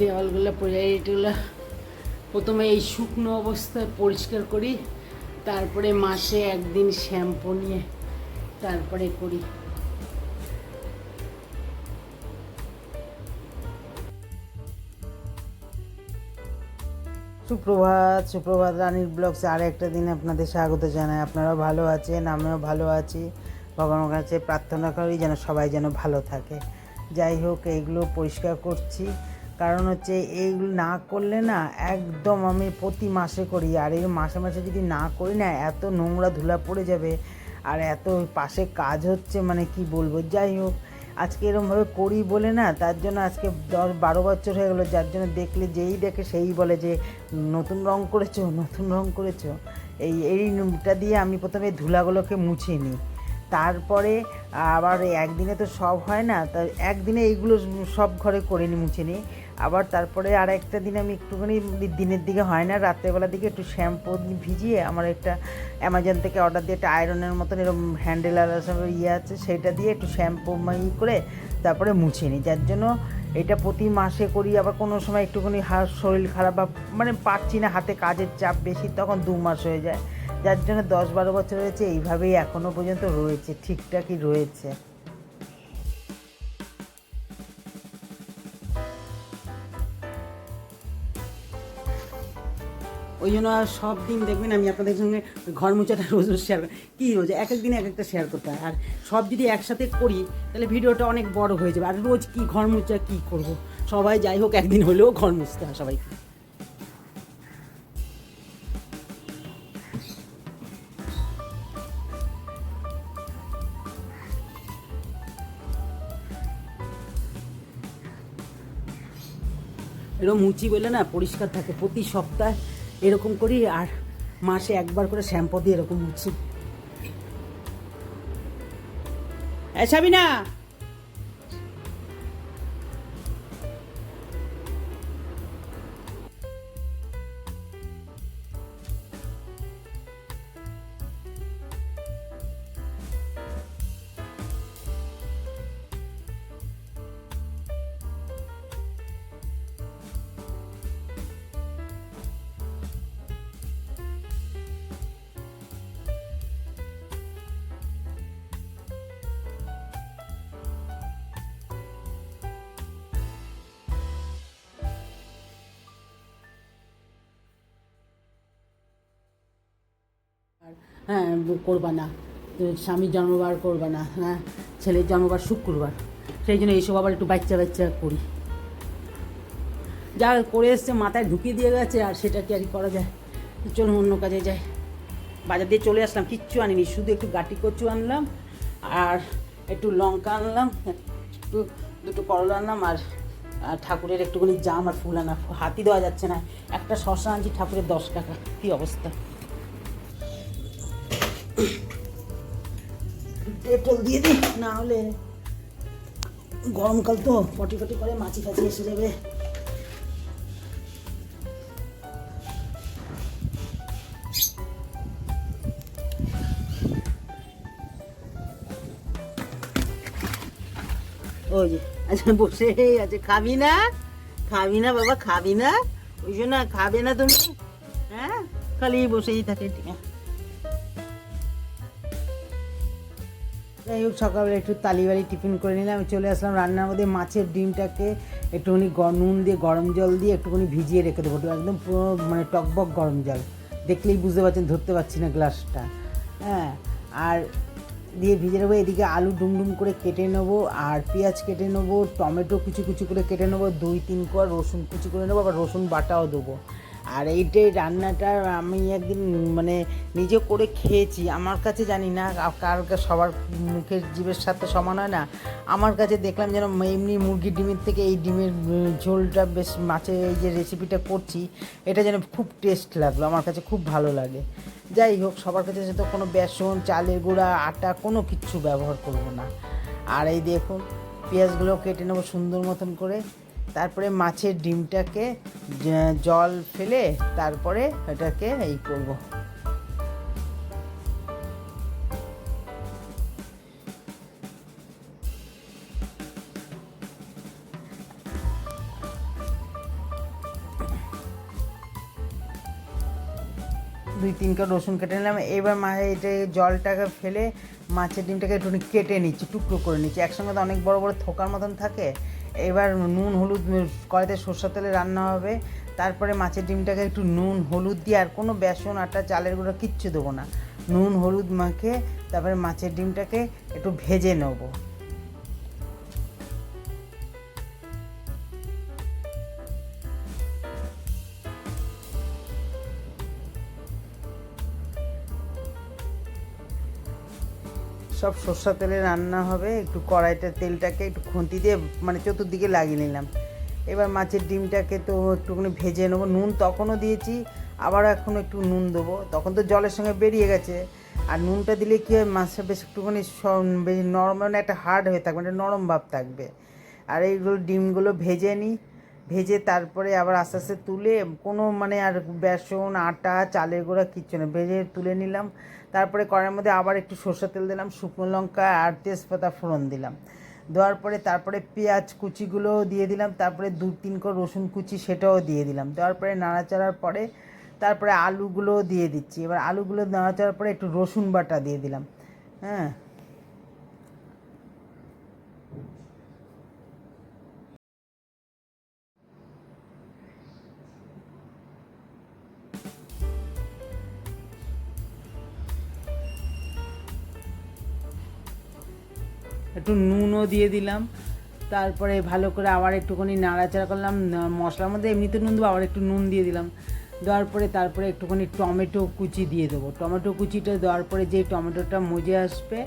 দেওয়ালগুলো এইগুলো প্রথমে এই শুকনো অবস্থায় পরিষ্কার করি, তারপরে মাসে একদিন শ্যাম্পু নিয়ে তারপরে করি। সুপ্রভাত সুপ্রভাত রানীর ব্লগসে আর একটা দিন আপনাদের স্বাগত জানাই। আপনারাও ভালো আছেন, আমিও ভালো আছি। ভগবানের কাছে প্রার্থনা করি যেন সবাই যেন ভালো থাকে। যাই হোক এইগুলো পরিষ্কার করছি। কারণ হচ্ছে এইগুলো না করলে না একদম আমি প্রতি মাসে করি। আর এই মাসে মাসে যদি না করি না, এত নোংরা ধুলা পড়ে যাবে আর এত পাশে কাজ হচ্ছে মানে কি বলব? যাই হোক, আজকে এরমভাবে করি বলে না, তার জন্য আজকে দশ বারো বছর হয়ে গেলো, যার জন্য দেখলে যেই দেখে সেই বলে যে, নতুন রং করেছ, নতুন রং করেছ। এই এইটা দিয়ে আমি প্রথমে ধুলাগুলোকে মুছে নিই। তারপরে আবার একদিনে তো সব হয় না, তা একদিনে এইগুলো সব ঘরে করে নিই, মুছে নিই। আবার তারপরে আর একটা দিন আমি একটুখানি দিনের দিকে হয় না, রাত্রেবেলার দিকে একটু শ্যাম্পু ভিজিয়ে আমার একটা অ্যামাজন থেকে অর্ডার দিয়ে একটা আয়রনের মতন এরকম হ্যান্ডেল আর ইয়ে আছে, সেটা দিয়ে একটু শ্যাম্পু ই করে তারপরে মুছে নিই। যার জন্য এটা প্রতি মাসে করি, আবার কোনো সময় একটুখানি শরীর খারাপ বা মানে পারছি না, হাতে কাজের চাপ বেশি, তখন দু মাস হয়ে যায়। যার জন্য দশ বারো বছর হয়েছে, এইভাবেই এখনও পর্যন্ত রয়েছে, ঠিকঠাকই রয়েছে। ওই জন্য সব দিন দেখবেন, আমি আপনাদের সঙ্গে ঘর মোছাটা রোজ রোজ শেয়ার কী রোজ এক এক দিনে এক একটা শেয়ার করতে হয়। আর সব যদি একসাথে করি, তাহলে ভিডিওটা অনেক বড় হয়ে যাবে। আর রোজ কি ঘর মোছা, কী করব? সবাই যাই হোক, একদিন হলেও ঘর মুছতে হয় সবাইকে। এরকম মুচি বলে না, পরিষ্কার থাকে। প্রতি সপ্তাহে এরকম করি আর মাসে একবার করে শ্যাম্পু দিয়ে এরকম মুছি। এসাবি না হ্যাঁ করবা না। স্বামীর জন্মবার করবা না হ্যাঁ ছেলের জন্মবার শুক্রবার। সেই জন্য এইসব আবার একটু বাচ্চা বাচ্চা করি। যা করে এসছে, মাথায় ঢুকিয়ে দিয়ে গেছে, আর সেটা কি আর করা যায়? চলুন অন্য কাজে যাই। বাজার দিয়ে চলে আসলাম, কিচ্ছু আনিনি, শুধু একটু গাটি কচু আনলাম, আর একটু লঙ্কা আনলাম, একটু দুটো করলা আনলাম আর ঠাকুরের একটুখানি জাম আর ফুল আনা, হাতি দেওয়া যাচ্ছে না। একটা শশা আনছি, ঠাকুরের দশ টাকা, কী অবস্থা? ডেটল দিয়ে দিই না হলে গরমকাল তো পটি পটি করে মাছি ফাছি এসে যাবে ওই যে আচ্ছা বসে আছে খাবি না খাবি না বাবা খাবি না ওই জন্য খাবে না তুমি হ্যাঁ খালি বসেই থাকে ঠিক আছে যাই হোক, সকালবেলা একটু তালিবাড়ি টিফিন করে নিলাম চলে আসলাম রান্নার মধ্যে মাছের ডিমটাকে একটুখানি নুন দিয়ে, গরম জল দিয়ে একটুখানি ভিজিয়ে রেখে দেবো, একদম পুরো মানে টকবক গরম জল। দেখলেই বুঝতে পারছেন, ধরতে পারছি না গ্লাসটা। হ্যাঁ আর দিয়ে ভিজে নেব এদিকে আলু ডুমডুম করে কেটে নেব, আর পেঁয়াজ কেটে নেব, টমেটো কুচি কুচি করে কেটে নেব, দুই তিন কোয়া, রসুন কুচি করে নেব, আবার রসুন বাটাও দেবো। আর এইটাই রান্নাটা আমি একদিন মানে নিজে করে খেয়েছি। আমার কাছে জানি না কার সবার মুখের জীবের সাথে সমান হয় না। আমার কাছে দেখলাম যেন এমনি মুরগির ডিমের থেকে এই ডিমের ঝোলটা বেশ মাছের এই যে রেসিপিটা করছি, এটা যেন খুব টেস্ট লাগল, আমার কাছে খুব ভালো লাগে। যাই হোক, সবার কাছে সে তো কোনো বেসন, চালের গুঁড়া, আটা কোনো কিচ্ছু ব্যবহার করব না। আর এই দেখুন পেঁয়াজগুলো কেটে নেব সুন্দর মতন করে। তারপরে মাছের ডিমটাকে জল ফেলে তারপরে এটাকে এই করব। দুই তিনটা রসুন কেটে নিলাম। এবার মা এটা জলটাকে ফেলে মাছের ডিমটাকে একটু কেটে নিচ্ছি, টুকরো করে নিচ্ছি। একসঙ্গে তো অনেক বড় বড় থোকার মতন থাকে। এবার নুন, হলুদ কড়াইতে সর্ষের তেলে রান্না হবে। তারপরে মাছের ডিমটাকে একটু নুন, হলুদ দিয়ে, আর কোনো বেসন, আটা, চালের গুঁড়ো কিচ্ছু দেবো না। নুন, হলুদ মাখে তারপরে মাছের ডিমটাকে একটু ভেজে নেব। সব সর্ষা তেলে রান্না হবে। একটু কড়াইটা তেলটাকে একটু খুন্তি দিয়ে মানে চতুর্দিকে লাগিয়ে নিলাম। এবার মাছের ডিমটাকে তো একটুখানি ভেজে নেব। নুন তখনও দিয়েছি, আবার এখন একটু নুন দেবো। তখন তো জলের সঙ্গে বেরিয়ে গেছে। আর নুনটা দিলে কী হয়, মাছটা বেশ একটুখানি বেশি নরম মানে একটা হার্ড হয়ে থাকবে, একটা নরম ভাব থাকবে। আর এইগুলো ডিমগুলো ভেজে নিই। ভেজে তারপরে আবার আস্তে আস্তে তুলে কোনো মানে আর বেসন, আটা, চালের গুঁড়া কিচ্ছু না। ভেজে তুলে নিলাম। তারপরে কড়াইয়ের মধ্যে আবার একটু সর্ষের তেল দিলাম, শুকনো লঙ্কা আর তেজপাতা ফোড়ন দিলাম। দেওয়ার পরে তারপরে পেঁয়াজ কুচিগুলোও দিয়ে দিলাম, তারপরে দু তিন করে রসুন কুচি সেটাও দিয়ে দিলাম। দেওয়ার পরে নাড়াচাড়ার পরে তারপরে আলুগুলোও দিয়ে দিচ্ছি। এবার আলুগুলো নাড়াচাড়ার পরে একটু রসুন বাটা দিয়ে দিলাম। হ্যাঁ একটু নুনও দিয়ে দিলাম। তারপরে ভালো করে আবার একটুখানি নাড়াচাড়া করলাম। মশলার মধ্যে এমনিতে নুন দেবো, আবার একটু নুন দিয়ে দিলাম। দেওয়ার পরে তারপরে একটুখানি টমেটো কুচি দিয়ে দেবো। টমেটো কুচিটা দেওয়ার পরে যে টমেটোটা মজে আসবে,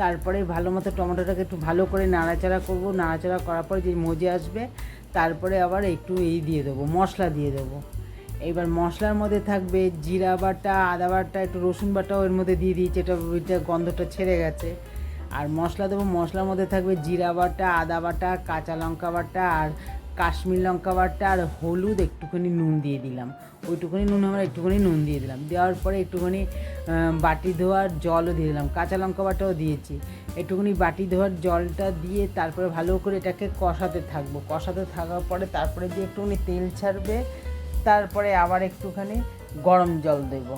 তারপরে ভালো মতো টমেটোটাকে একটু ভালো করে নাড়াচাড়া করব। নাড়াচাড়া করার পরে যে মজে আসবে, তারপরে আবার একটু এই দিয়ে দেবো, মশলা দিয়ে দেবো। এবার মশলার মধ্যে থাকবে জিরা বাটা, আদা বাটা, একটু রসুন বাটাও এর মধ্যে দিয়ে দিয়েছি। এটা গন্ধটা ছেড়ে গেছে। আর মশলা দেবো, মশলার মধ্যে থাকবে জিরা বাটা, আদা বাটা, কাঁচা লঙ্কা বাটা আর কাশ্মীর লঙ্কা বাটা আর হলুদ, একটুখানি নুন দিয়ে দিলাম। ওইটুকুনি নুন আমরা একটুখানি নুন দিয়ে দিলাম। দেওয়ার পরে একটুখানি বাটি ধোয়ার জলও দিয়ে দিলাম। কাঁচা লঙ্কা বাটাও দিয়েছি। একটুখানি বাটি ধোয়ার জলটা দিয়ে তারপরে ভালো করে এটাকে কষাতে থাকব। কষাতে থাকার পরে তারপরে দিয়ে একটুখানি তেল ছাড়বে। তারপরে আবার একটুখানি গরম জল দেবো।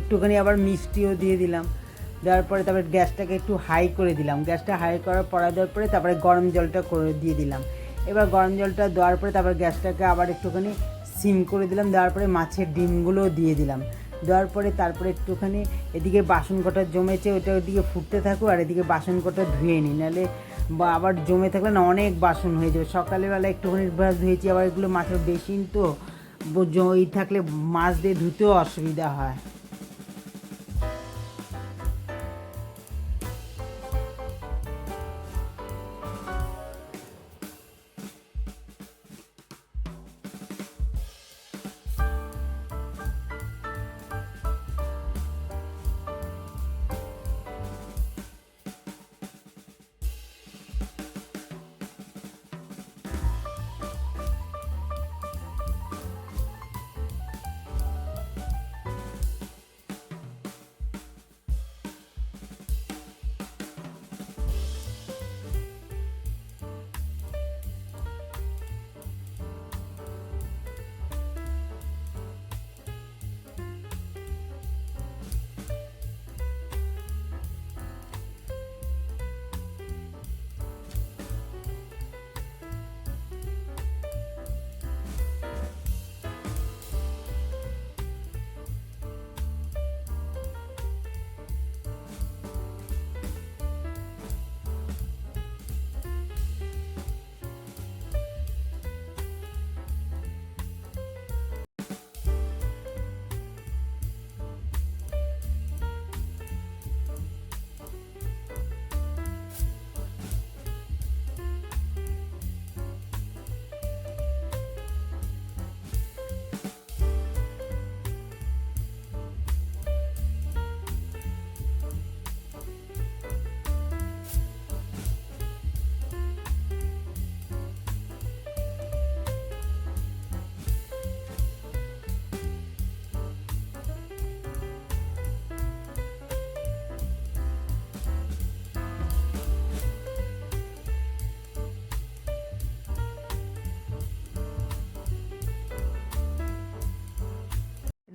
একটুখানি আবার মিষ্টিও দিয়ে দিলাম। দেওয়ার পরে তারপরে গ্যাসটাকে একটু হাই করে দিলাম। গ্যাসটা হাই করার পরে দেওয়ার পরে তারপরে গরম জলটা করে দিয়ে দিলাম। এবার গরম জলটা দেওয়ার পরে তারপরে গ্যাসটাকে আবার একটুখানি সিম করে দিলাম। দেওয়ার পরে মাছের ডিমগুলোও দিয়ে দিলাম। দেওয়ার পরে তারপরে একটুখানি এদিকে বাসন কটা জমেছে, ওটা ওদিকে ফুটতে থাকুক আর এদিকে বাসন কটা ধুয়ে নিই। নাহলে বা আবার জমে থাকলে না অনেক বাসন হয়ে যাবে। সকালবেলা একটুখানি ব্রাশ ধুয়েছি, আবার এগুলো মাছের বেসিন তো এই থাকলে মাছ দিয়ে ধুতেও অসুবিধা হয়।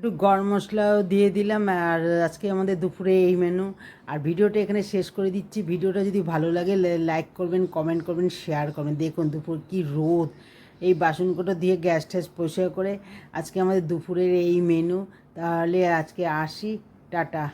একটু গরম মশলাও দিয়ে দিলাম আর আজকে আমাদের দুপুরে এই মেনু আর ভিডিওটা এখানে শেষ করে দিচ্ছি। ভিডিওটা যদি ভালো লাগে লাইক করবেন কমেন্ট করবেন শেয়ার করবেন। দেখুন দুপুর কি রোদ। এই বাসনকোটো দিয়ে গ্যাস ট্যাস পরিষ্কার করে আজকে আমাদের দুপুরের এই মেনু তাহলে আজকে আসি। টাটা।